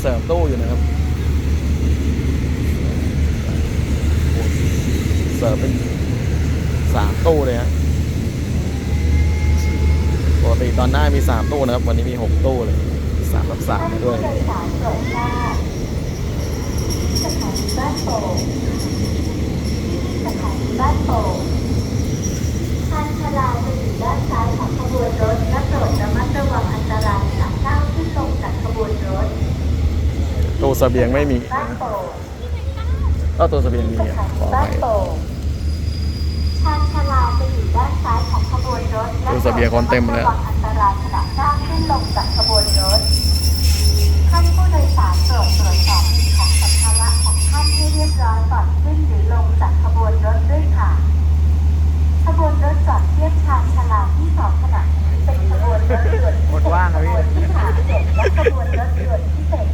เสริมตู้อยู่นะครับเสริมเป็นสามตู้เลยฮะปกติตอนหน้ามีสามตู้นะครับ วันนี้มีหกตู้เลยสามกับสามด้วยผู้โดยสารโปรดทราบสถานีบ้านโป่งสถานีบ้านโป่งทางชลาจะอยู่ด้านซ้ายของขบวนรถและโปรดระมัดระวังอันตรายจากก้าวขึ้นลงจากขบวนรถ ตู้เสบียงไม่มีบ้านโป่งก็ตู้เสบียงมีสอะถาขนีอบ้าไปนโป่งทางชลาจะอยู่ด้านซ้ายของขบวนรถและตู้เสบียงคนเต็มเลยระวังอันตรายขณะก้าวขึ้นลงจากขบวนรถท่านผู้โดยสารโปรดตรวจสอบสิ่งของสัมภาระของท่านให้เรียบร้อยก่อนขึ้นหรือลงจากขบวนรถด้วยค่ะ ขบวนรถจอดเทียบชานชาลาที่สองขณะนี้เป็นขบวนรถด่วนหมดว่างครับพี่ขบวนที่สามเจ็ดและขบวนรถด่วนพิเศษ